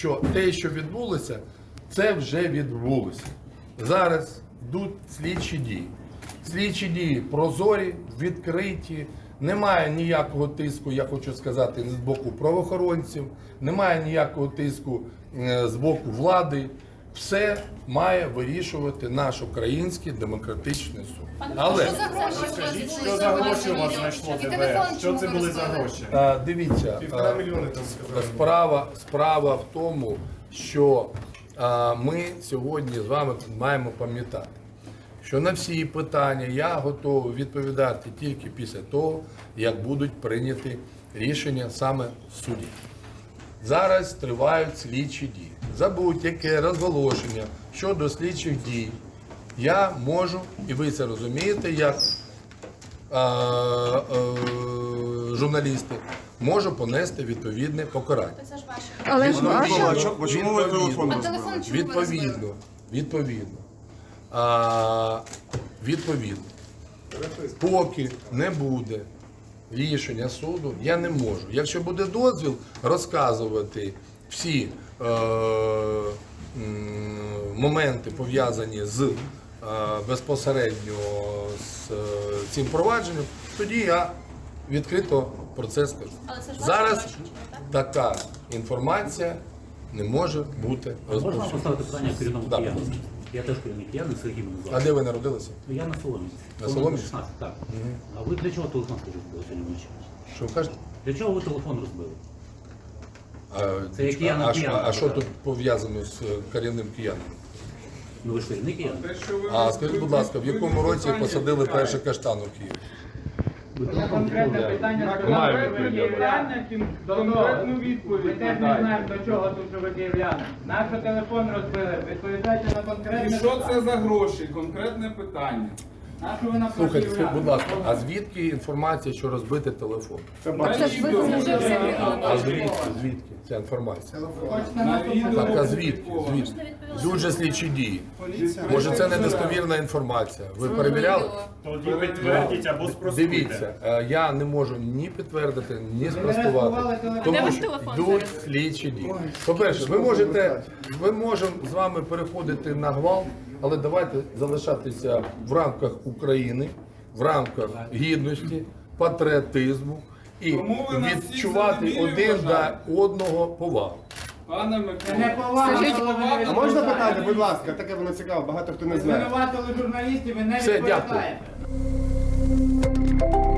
що те, що відбулося, це вже відбулося. Зараз йдуть слідчі дії. Слідчі дії прозорі, відкриті. Немає ніякого тиску, я хочу сказати, з боку правоохоронців, немає ніякого тиску е, з боку влади. Все має вирішувати наш український демократичний суд. Але Що за гроші що за гроші у вас знайшло ДБР? Що це були за гроші? е, дивіться, Півтора мільйони там сказали. Справа, справа в тому, що а, ми сьогодні з вами маємо пам'ятати, що на всі питання я готовий відповідати тільки після того, як будуть прийняті рішення саме судді. Зараз тривають слідчі дії. За будь-яке розголошення щодо слідчих дій я можу, і ви це розумієте, як е, е, журналісти, можу понести відповідне покарання. Це ж ваше. Але ж чому ви відповідно, телефон розбили? Відповідно, відповідно. А, відповідно. Поки не буде рішення суду, я не можу. Якщо буде дозвіл розказувати всі е, моменти пов'язані з е, безпосередньо з е, цим провадженням, тоді я відкрито про це скажу. Але це ж Зараз така інформація не може бути Можна поставити питання керівному Да. Я теж керівник кияни, Сергій мене А звати. де ви народилися? Я на Соломіці. На Соломіці? 16, так. А ви для чого телефон скажіть розбили сьогодні вночі? Що ви кажете? Для чого ви телефон розбили? А, Це як киян на а, що- киян, а що тут пов'язано з е, корінним кияном? Ну ви ж керівник киян? А скажіть, будь ласка, в якому році посадили перший каштан у Києві? Конкретне питання сказали, відповідь, ви конкретну Ми теж не знаємо до чого тут, що ви. Наш телефон розбили, відповідайте на конкретне І що це за гроші? Конкретне питання. Слухайте, скажіть, будь ласка, а звідки інформація, що розбити телефон? Це ж ви А звідки? Звідки ця інформація? Так, а звідки? Звідки? Дуже слідчі дії. Може, це недостовірна інформація. Ви перевіряли? Тоді підтвердіть або спростуйте. Дивіться, е, я не можу ні підтвердити, ні спростувати, тому ваш що телефон йдуть зараз? слідчі дії. По-перше, ви можете, ви можемо з вами переходити на гвалт, але давайте залишатися в рамках України, в рамках гідності, патріотизму і відчувати один до одного повагу. Пане Микола, можна питати, будь ласка, таке воно цікаво, багато хто не знає. Звинуватили журналістів, ви не Все, відповідаєте. дякую.